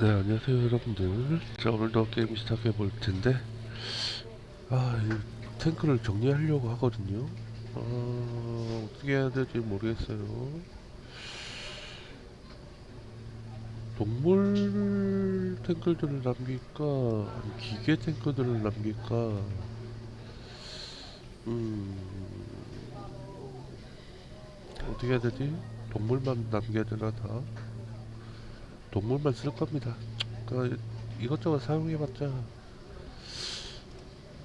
네 안녕하세요 여러분들. 자 오늘도 게임 시작해 볼 텐데 아이 탱크를 정리하려고 하거든요. 아 어떻게 해야 될지 모르겠어요. 동물 탱크들을 남길까? 기계 탱크들을 남길까? 음 어떻게 해야 되지? 동물만 남겨야 되나 다 동물만 쓸 겁니다. 그러니까 이것저것 사용해봤자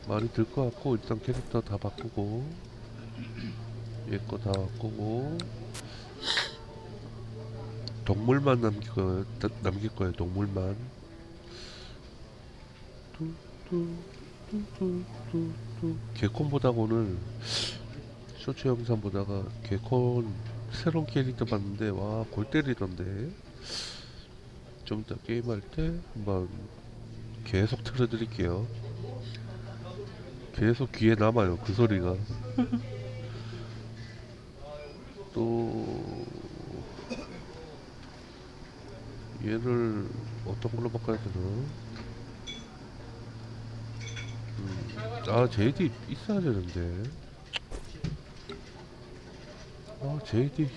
많이 들 것 같고 일단 캐릭터 다 바꾸고 얘거 다 바꾸고 동물만 남길 거예요. 나- 남길 거예요. 동물만. 뚜뚜뚜뚜뚜뚜 개콘 보다가 오늘 쇼츠 영상 보다가 개콘 새로운 캐릭터 봤는데 와 골 때리던데. 좀 이따 게임할 때 한번 계속 틀어드릴게요. 계속 귀에 남아요 그 소리가. 또 얘를 어떤 걸로 바꿔야 되나? 음, 아 JD 있어야 되는데. 아 JD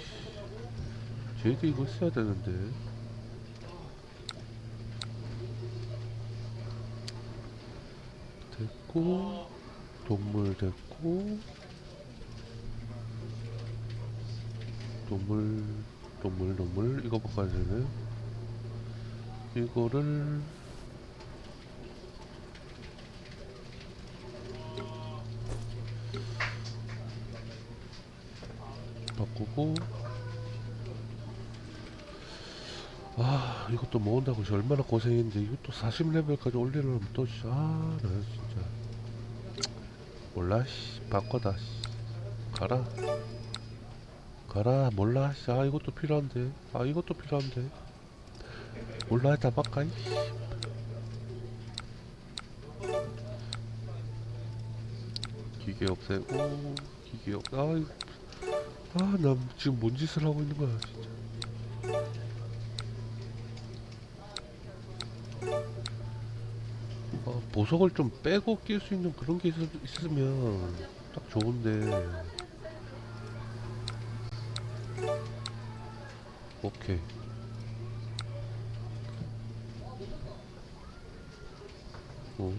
JD 이거 써야 되는데. 됐고 동물 됐고 동물 동물 동물 이거 바꿔야 되네 이거를 바꾸고 아 이것도 모은다고 씨 얼마나 고생했는데 이것도 40레벨까지 올리려면 또 씨, 아, 나 진짜 몰라 씨. 바꿔다 씨. 가라. 가라 몰라 씨. 아 이것도 필요한데. 아 이것도 필요한데. 몰라 다 바꿔 이 씨. 기계 없애고 기계 없 아아나 지금 뭔 짓을 하고 있는 거야 진짜 보석을 좀 빼고 낄 수 있는 그런 게 있, 있으면 딱 좋은데. 오케이. 어?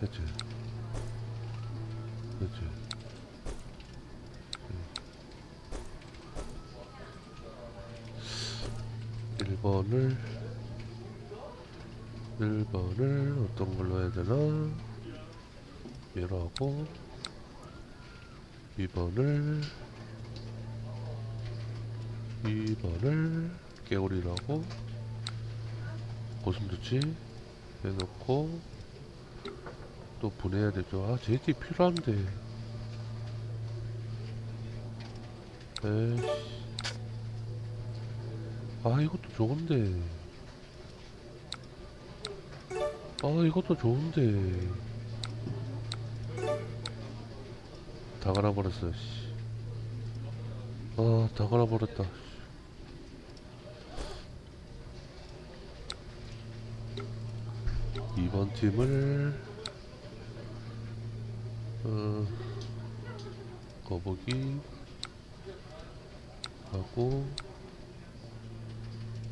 됐지? 됐지 1번을 1번을 어떤 걸로 해야 되나? 얘로 하고 2번을 2번을 깨우리로 하고 고슴도치 해놓고 또 분해야 되죠. 아 제티 필요한데. 에이씨 아 이것도 좋은데. 아 이것도 좋은데. 다 갈아버렸어 씨. 아다 갈아버렸다. 이번 팀을 어 거북이 하고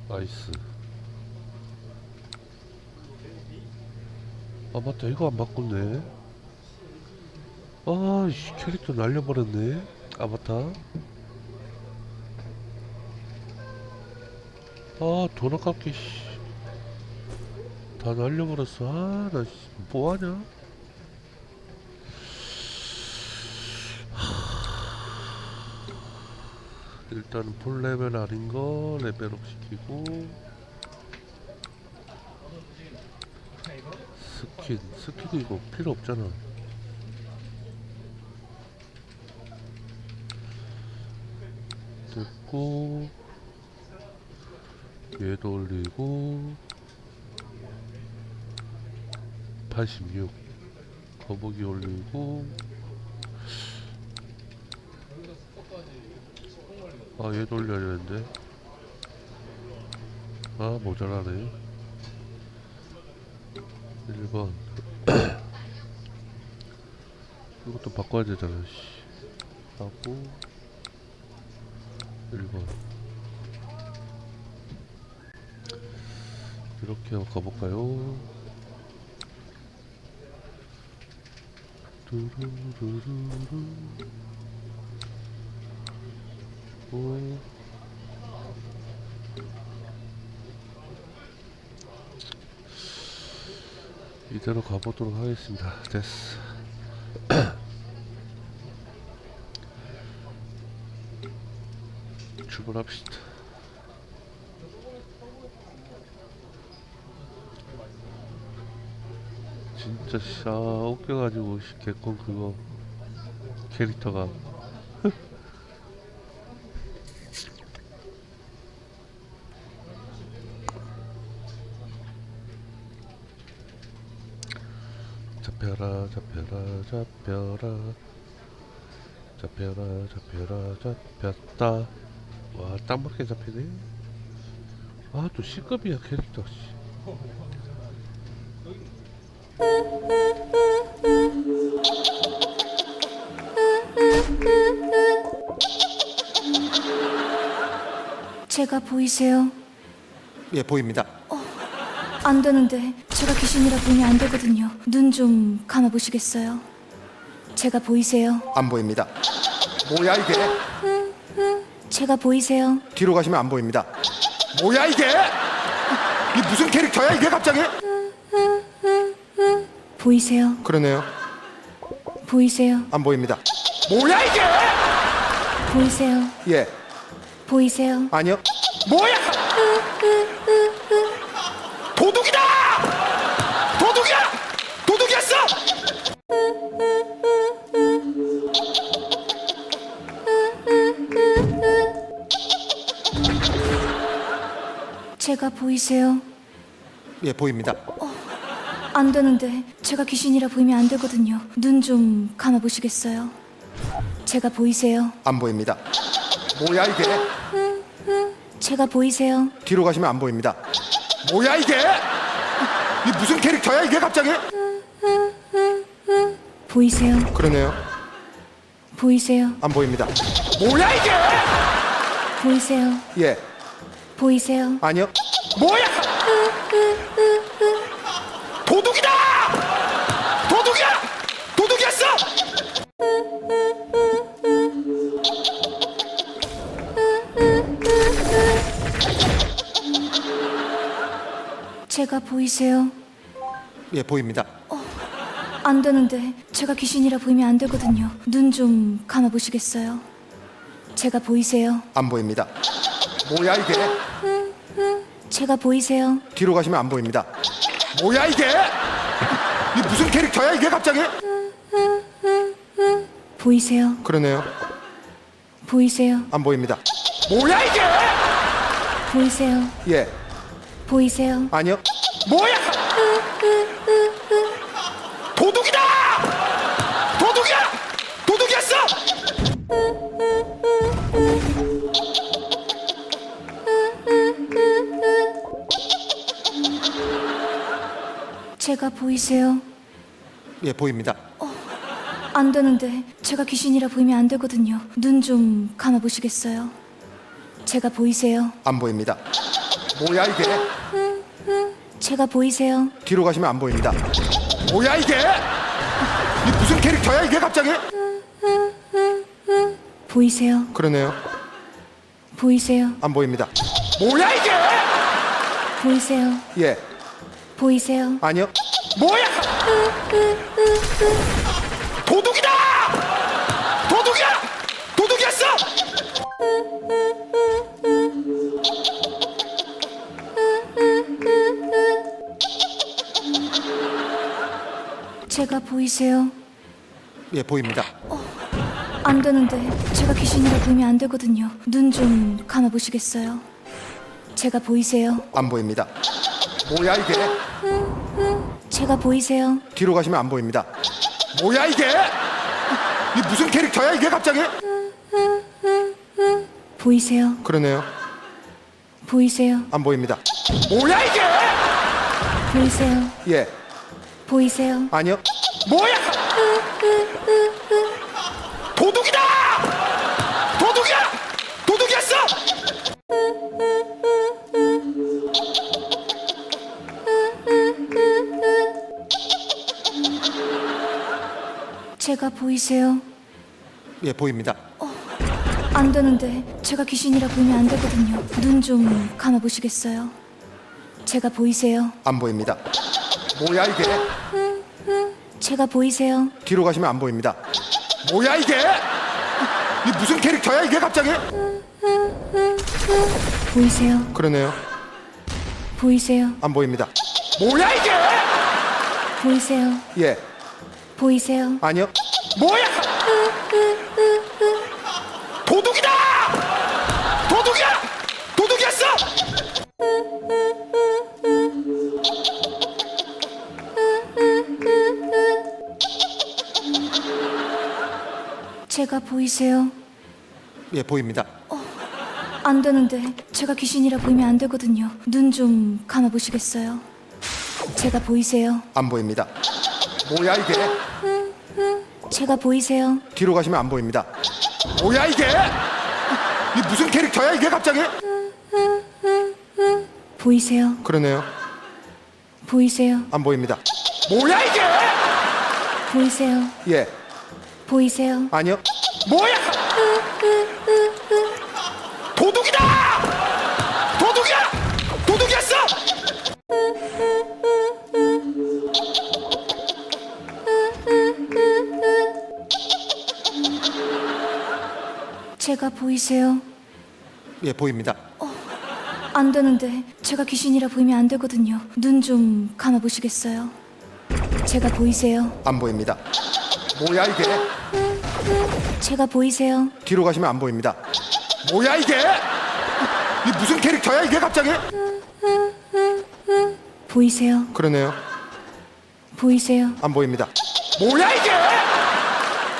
나이스. 아 맞다. 이거 안 바꿨네. 아이씨 캐릭터 날려버렸네. 아바타 아돈 아깝게 씨. 다 날려버렸어. 아나 뭐하냐 일단 풀 레벨 아닌 거 레벨업 시키고 스킨 스킨이 이거 필요 없잖아. 됐고 얘도 올리고 86 거북이 올리고 아, 얘 돌려야 되는데. 아, 모자라네. 1번. 이것도 바꿔야 되잖아, 씨. 하고, 1번. 이렇게 한번 가볼까요? 두루루루루. 오. 이대로 가보도록 하겠습니다. 됐어. 출발합시다. 진짜 샤 웃겨가지고 씨, 개콘 그거 캐릭터가 잡혀라 잡혀라 잡혀라 잡혀라 잡혀라 잡혔다 와딱 맞게 잡히네 아또 C급이야 캐릭터 씨. 제가 보이세요? 예, 보입니다. 안 되는데 제가 귀신이라 보면 안 되거든요. 눈 좀 감아 보시겠어요? 제가 보이세요? 안 보입니다. 뭐야 이게? 제가 보이세요? 뒤로 가시면 안 보입니다. 뭐야 이게? 이 무슨 캐릭터야 이게 갑자기? 보이세요? 그러네요. 보이세요? 안 보입니다. 뭐야 이게? 보이세요? 예, 보이세요? 아니요. 뭐야? 도둑이다! 도둑이야! 도둑이었어! 제가 보이세요? 예, 보입니다. 안 되는데 제가 귀신이라 보이면 안 되거든요. 눈 좀 감아 보시겠어요? 제가 보이세요? 안 보입니다. 뭐야 이게? 제가 보이세요? 뒤로 가시면 안 보입니다. 뭐야 이게? 이 무슨 캐릭터야 이게 갑자기? 보이세요? 그러네요. 보이세요? 안 보입니다. 뭐야 이게? 보이세요? 예, 보이세요? 아니요. 뭐야? 제가 보이세요? 예, 보입니다. 안 되는데 제가 귀신이라 보이면 안 되거든요. 눈 좀 감아 보시겠어요? 제가 보이세요? 안 보입니다. 뭐야 이게? 제가 보이세요? 뒤로 가시면 안 보입니다. 뭐야 이게? 이 무슨 캐릭터야 이게 갑자기? 보이세요? 그러네요. 보이세요? 안 보입니다. 뭐야 이게? 보이세요? 예, 보이세요? 아니요. 뭐야? 도둑이다! 도둑이야! 도둑이었어! 제가 보이세요? 예, 보입니다. 안 되는데 제가 귀신이라 보이면 안 되거든요. 눈 좀 감아 보시겠어요? 제가 보이세요? 안 보입니다. 뭐야 이게? 제가 보이세요? 뒤로 가시면 안 보입니다. 뭐야 이게? 이 무슨 캐릭터야 이게 갑자기? 보이세요? 그러네요. 보이세요? 안 보입니다. 뭐야 이게? 보이세요? 예, 보이세요? 아니요. 뭐야? 도둑이다! 도둑이야! 도둑이었어! 제가 보이세요? 예, 보입니다. 안 되는데 제가 귀신이라 보이면 안 되거든요. 눈 좀 감아 보시겠어요? 제가 보이세요? 안 보입니다. 뭐야 이게? 제가 보이세요? 뒤로 가시면 안 보입니다. 뭐야 이게? 이 무슨 캐릭터야 이게 갑자기? 보이세요? 그러네요. 보이세요? 안 보입니다. 뭐야 이게? 보이세요? 예. 보이세요? 아니요. 뭐야? 도둑이다! 도둑이야! 도둑이었어! 제가 보이세요? 예, 보입니다. 안 되는데 제가 귀신이라 보이면 안 되거든요. 눈 좀 감아 보시겠어요? 제가 보이세요? 안 보입니다. 뭐야 이게? 제가 보이세요? 뒤로 가시면 안 보입니다. 뭐야 이게? 이 무슨 캐릭터야 이게 갑자기? 보이세요? 그러네요. 보이세요? 안 보입니다. 뭐야 이게? 보이세요? 예. 보이세요? 아니요. 뭐야? 도둑이다! 제가 보이세요? 예, 보입니다. 안 되는데 제가 귀신이라 보이면 안 되거든요. 눈 좀 감아 보시겠어요? 제가 보이세요? 안 보입니다. 뭐야 이게? 제가 보이세요? 뒤로 가시면 안 보입니다. 뭐야 이게? 이 무슨 캐릭터야 이게 갑자기? 보이세요? 그러네요. 보이세요? 안 보입니다. 뭐야 이게? 보이세요? 예. 보이세요? 아니요. 뭐야? 도둑이다! 도둑이야! 도둑이었어! 제가 보이세요? 예, 보입니다. 안 되는데 제가 귀신이라 보이면 안 되거든요. 눈 좀 감아 보시겠어요? 제가 보이세요? 안 보입니다. 뭐야 이게? 제가 보이세요? 뒤로 가시면 안 보입니다. 뭐야 이게? 이 무슨 캐릭터야 이게 갑자기? 보이세요? 그러네요. 보이세요? 안 보입니다. 뭐야 이게?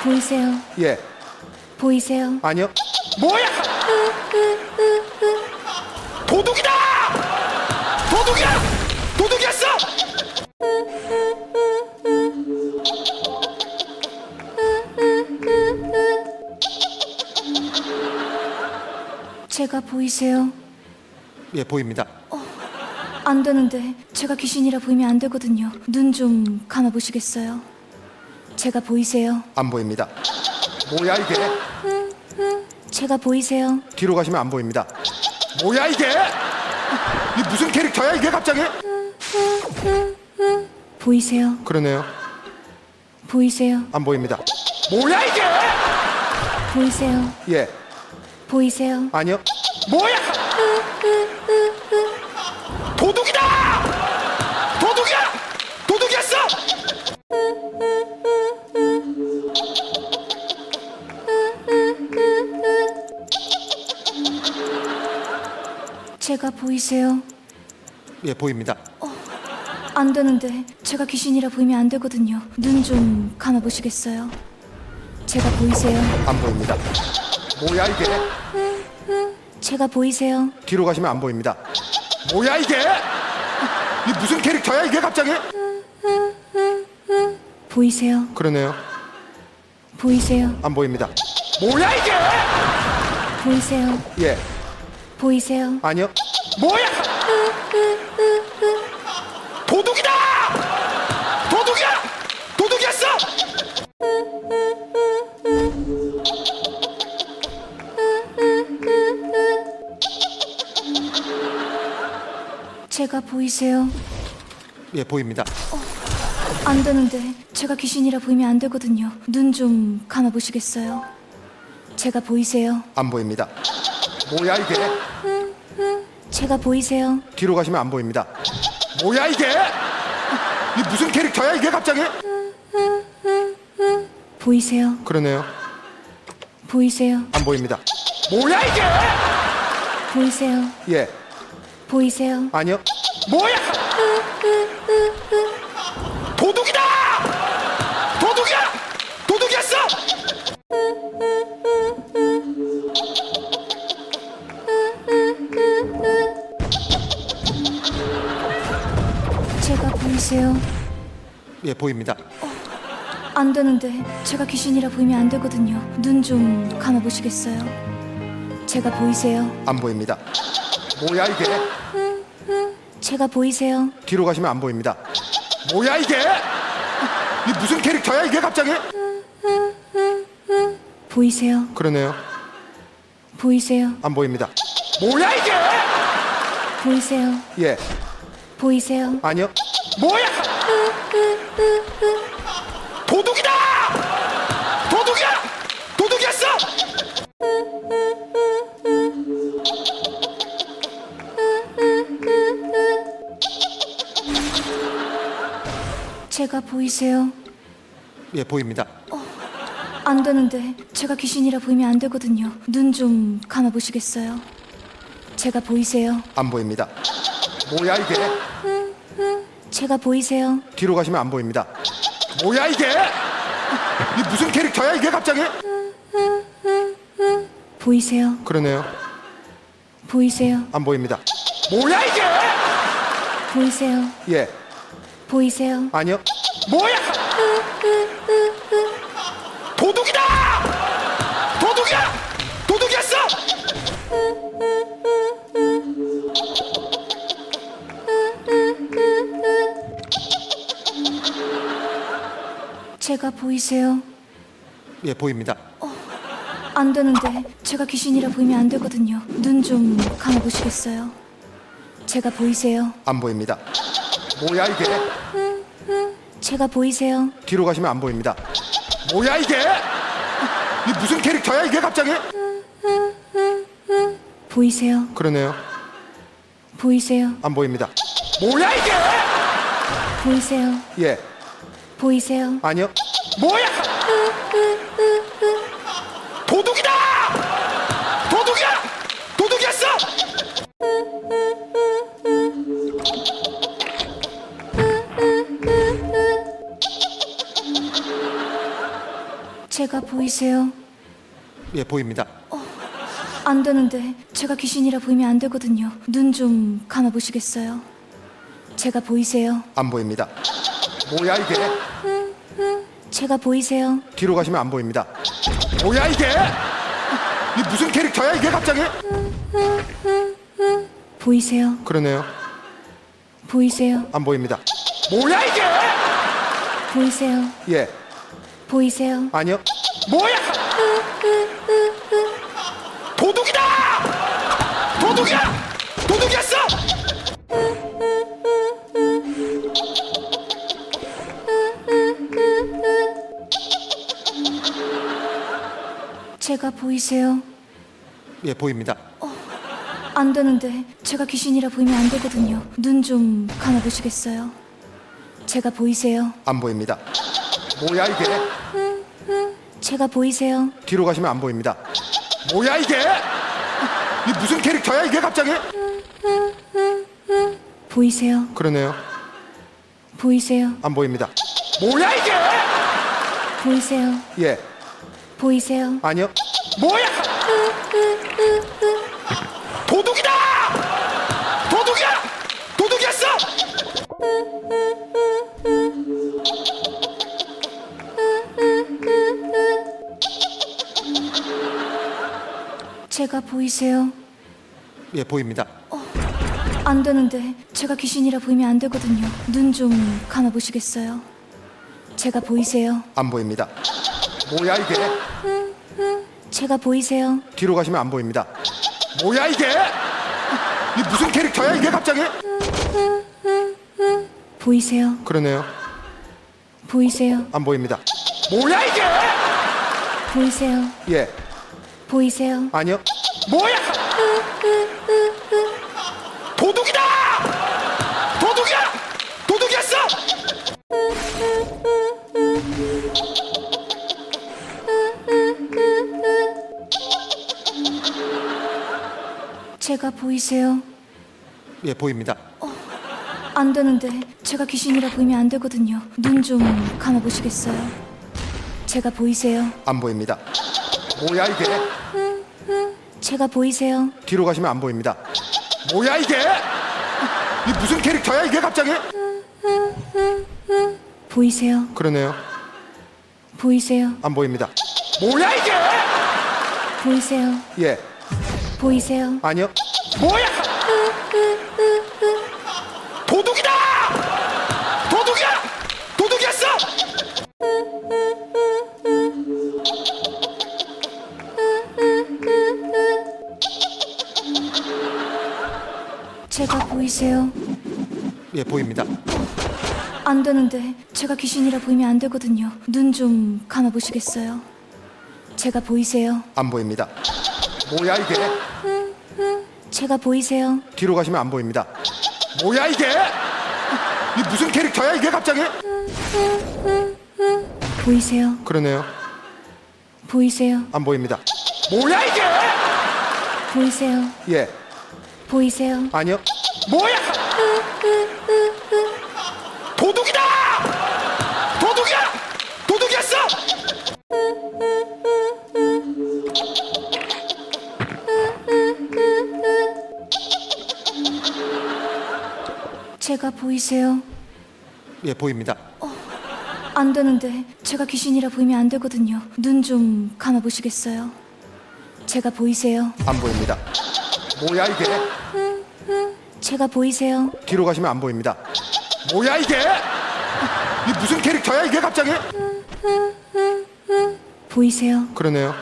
보이세요? 예. 보이세요? 아니요. 뭐야? 도둑이다! 도둑이야! 도둑이었어! 제가 보이세요? 예, 보입니다. 안 되는데 제가 귀신이라 보이면 안 되거든요. 눈 좀 감아 보시겠어요? 제가 보이세요? 안 보입니다. 뭐야 이게? 제가 보이세요? 뒤로 가시면 안 보입니다. 뭐야 이게? 이 무슨 캐릭터야 이게 갑자기? 보이세요? 그러네요. 보이세요? 안 보입니다. 뭐야 이게? 보이세요? 예. 보이세요? 아니요. 뭐야? 도둑이다! 도둑이야! 도둑이었어! 제가 보이세요? 예, 보입니다. 안 되는데 제가 귀신이라 보이면 안 되거든요. 눈 좀 감아 보시겠어요? 제가 보이세요? 안 보입니다. 뭐야 이게? 제가 보이세요? 뒤로 가시면 안 보입니다. 뭐야 이게? 이 무슨 캐릭터야 이게 갑자기? 보이세요? 그러네요. 보이세요? 안 보입니다. 뭐야 이게? 보이세요? 예. 보이세요? 아니요. 뭐야? 제가 보이세요? 예, 보입니다. 안 되는데 제가 귀신이라 보이면 안 되거든요. 눈 좀 감아 보시겠어요? 제가 보이세요? 안 보입니다. 뭐야 이게? 제가 보이세요? 뒤로 가시면 안 보입니다. 뭐야 이게? 이 무슨 캐릭터야 이게 갑자기? 보이세요? 그러네요. 보이세요? 안 보입니다. 뭐야 이게? 보이세요? 예. 보이세요? 아니요. 뭐야? 도둑이다! 도둑이야! 도둑이었어! 제가 보이세요? 예, 보입니다. 어, 안 되는데 제가 귀신이라 보이면 안 되거든요. 눈 좀 감아 보시겠어요? 제가 보이세요? 안 보입니다. 뭐야 이게? 제가 보이세요? 뒤로 가시면 안 보입니다. 뭐야 이게? 이 무슨 캐릭터야 이게 갑자기? 보이세요? 그러네요. 보이세요? 안 보입니다. 뭐야 이게? 보이세요? 예, 보이세요? 아니요. 뭐야? 보이세요? 예, 보입니다. 안 되는데 제가 귀신이라 보이면 안 되거든요. 눈 좀 감아 보시겠어요? 제가 보이세요? 안 보입니다. 뭐야 이게? 제가 보이세요? 뒤로 가시면 안 보입니다. 뭐야 이게? 이 무슨 캐릭터야 이게 갑자기? 보이세요? 그러네요. 보이세요? 안 보입니다. 뭐야 이게? 보이세요? 예, 보이세요? 아니요. 뭐야? 도둑이다! 도둑이야! 도둑이었어! 제가 보이세요? 예, 보입니다. 안 되는데 제가 귀신이라 보이면 안 되거든요. 눈 좀 감아 보시겠어요? 제가 보이세요? 안 보입니다. 뭐야 이게? 제가 보이세요? 뒤로 가시면 안 보입니다. 뭐야 이게? 이 무슨 캐릭터야 이게 갑자기? 보이세요? 그러네요. 보이세요? 안 보입니다. 뭐야 이게? 보이세요? 예, 보이세요? 아니요. 뭐야? 제가 보이세요? 예, 보입니다. 안 되는데 제가 귀신이라 보이면 안 되거든요. 눈 좀 감아 보시겠어요? 제가 보이세요? 안 보입니다. 뭐야 이게? 제가 보이세요? 뒤로 가시면 안 보입니다. 뭐야 이게? 이 무슨 캐릭터야 이게 갑자기? 보이세요? 그러네요. 보이세요? 안 보입니다. 뭐야 이게? 보이세요? 예, 보이세요? 아니요. 뭐야? 도둑이다! 도둑이야! 도둑이었어! 제가 보이세요? 예, 보입니다. 안 되는데 제가 귀신이라 보이면 안 되거든요. 눈 좀 감아 보시겠어요? 제가 보이세요? 안 보입니다. 뭐야 이게? 제가 보이세요? 뒤로 가시면 안 보입니다. 뭐야 이게? 이 무슨 캐릭터야 이게 갑자기? 보이세요? 그러네요. 보이세요? 안 보입니다. 뭐야 이게? 보이세요? 예, 보이세요? 아니요. 뭐야? 도둑이다! 도둑이야! 도둑이었어! 제가 보이세요? 예, 보입니다. 안 되는데 제가 귀신이라 보이면 안 되거든요. 눈 좀 감아 보시겠어요? 제가 보이세요? 안 보입니다. 뭐야 이게? 제가 보이세요? 뒤로 가시면 안 보입니다. 뭐야 이게? 이 무슨 캐릭터야 이게 갑자기? 보이세요? 그러네요. 보이세요? 안 보입니다. 뭐야 이게? 보이세요? 예, 보이세요? 아니요. 뭐야? 도둑이다! 도둑이야! 도둑이었어! 제가 보이세요? 예, 보입니다. 안 되는데 제가 귀신이라 보이면 안 되거든요. 눈 좀 감아 보시겠어요? 제가 보이세요? 안 보입니다. 뭐야 이게? 제가 보이세요? 뒤로 가시면 안 보입니다. 뭐야 이게? 이 무슨 캐릭터야 이게 갑자기? 보이세요? 그러네요. 보이세요? 안 보입니다. 뭐야 이게? 보이세요? 예. 보이세요? 아니요. 뭐야? 보이세요? 예, 보입니다. 안 되는데 제가 귀신이라 보이면 안 되거든요. 눈 좀 감아 보시겠어요? 제가 보이세요? 안 보입니다. 뭐야 이게? 제가 보이세요? 뒤로 가시면 안 보입니다. 뭐야 이게? 이 무슨 캐릭터야 이게 갑자기? 보이세요? 그러네요. 보이세요? 안 보입니다. 뭐야 이게? 보이세요? 예. 보이세요? 아니요. 뭐야? 도둑이다! 도둑이야! 도둑이었어! 제가 보이세요? 예, 보입니다. 안 되는데 제가 귀신이라 보이면 안 되거든요. 눈 좀 감아 보시겠어요? 제가 보이세요? 안 보입니다. 뭐야 이게? 제가 보이세요? 뒤로 가시면 안 보입니다. 뭐야 이게? 이 무슨 캐릭터야 이게 갑자기? 보이세요? 그러네요.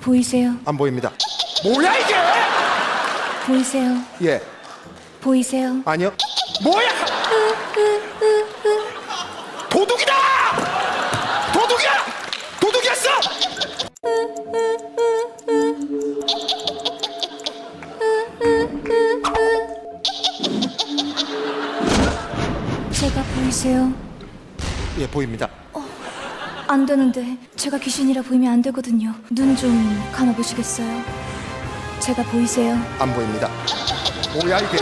보이세요? 안 보입니다. 뭐야 이게? 보이세요? 예. 보이세요? 아니요. 뭐야? 보이세요? 예, 보입니다. 안 되는데 제가 귀신이라 보이면 안 되거든요. 눈 좀 감아 보시겠어요? 제가 보이세요? 안 보입니다. 뭐야 이게?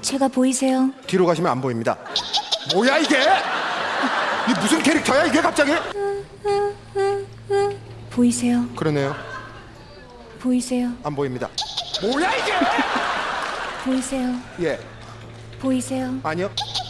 제가 보이세요? 뒤로 가시면 안 보입니다. 뭐야 이게? 이 무슨 캐릭터야 이게 갑자기? 보이세요? 그러네요. 보이세요? 안 보입니다. 뭐야 이게? 보이세요? 예. 보이세요? 아니요.